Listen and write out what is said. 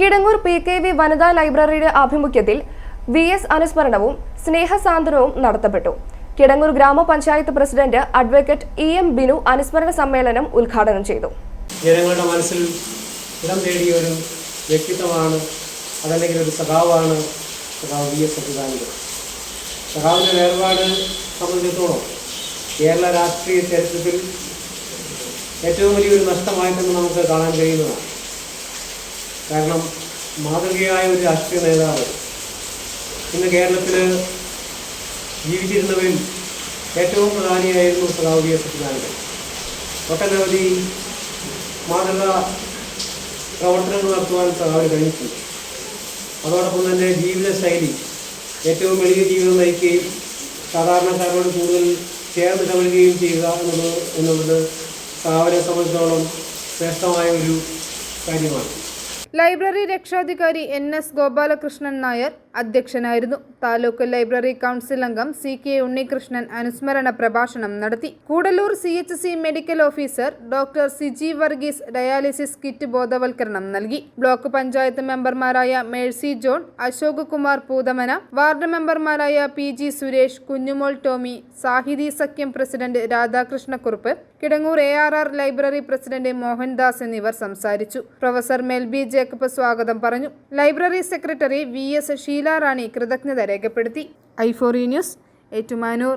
Kidangoor P K V വനിതാ ലൈബ്രറിയുടെ ആഭിമുഖ്യത്തിൽ വി എസ് അനുസ്മരണവും സ്നേഹസാന്ത്വനവും നടത്തപ്പെട്ടു. കിടങ്ങൂർ ഗ്രാമപഞ്ചായത്ത് president advocate E M Binu അനുസ്മരണ സമ്മേളനം ഉദ്ഘാടനം ചെയ്തു. ജനങ്ങളുടെ മനസ്സിൽ ഇടം തേടിയ ഒരു വ്യക്തിത്വമാണ് അതല്ലെങ്കിൽ ഒരു സഖാവാണ് സഖാവ് വി എസ് സച്ചിദാനന്ദൻ സഖാവിന്റെ വേർപാട് സംബന്ധിച്ചിടത്തോളം കേരള രാഷ്ട്രീയ ചരിത്രത്തിൽ ഏറ്റവും വലിയൊരു നഷ്ടമായിട്ടെന്ന് നമുക്ക് കാണാൻ കഴിയുന്നതാണ്. കാരണം മാതൃകയായ ഒരു രാഷ്ട്രീയ നേതാവ് ഇന്ന് കേരളത്തിൽ ജീവിച്ചിരുന്നവരിൽ ഏറ്റവും പ്രധാനിയായിരുന്നു സഖാവ് വി ഒട്ടനവധി മാതൃക പ്രവർത്തനങ്ങൾ നടത്തുവാൻ സദാവിന് കഴിഞ്ഞിട്ടുണ്ട്. അതോടൊപ്പം തന്നെ ജീവിതശൈലി ഏറ്റവും എളിയ ജീവിതം നയിക്കുകയും സാധാരണക്കാരോട് കൂടുതൽ ചേർന്ന് ഇടപെടുകയും ചെയ്യുക എന്നുള്ളത് എന്നുള്ളത് സഹാവിനെ സംബന്ധിച്ചോളം ശ്രേഷ്ഠമായ ഒരു കാര്യമാണ്. ലൈബ്രറി രക്ഷാധികാരി എൻ എസ് ഗോപാലകൃഷ്ണൻ നായർ അധ്യക്ഷനായിരുന്നു. താലൂക്ക് ലൈബ്രറി കൗൺസിൽ അംഗം സി കെ ഉണ്ണികൃഷ്ണൻ അനുസ്മരണ പ്രഭാഷണം നടത്തി. Koodalloor C H C medical officer doctor Siji Varghese dialysis kit ബോധവൽക്കരണം നൽകി. ബ്ലോക്ക് പഞ്ചായത്ത് മെമ്പർമാരായ Mercy John Ashok Kumar Poothamana ward മെമ്പർമാരായ P G Suresh Kunjumol Tommy Sahithi Sakhyam president Radhakrishnakurup Kidangoor A R R library president Mohandas എന്നിവർ സംസാരിച്ചു. Professor Melby Jacob സ്വാഗതം പറഞ്ഞു. Library secretary V S Sheela Rani കൃതജ്ഞത രേഖപ്പെടുത്തി. ഐഫോറി news Ettumanoor.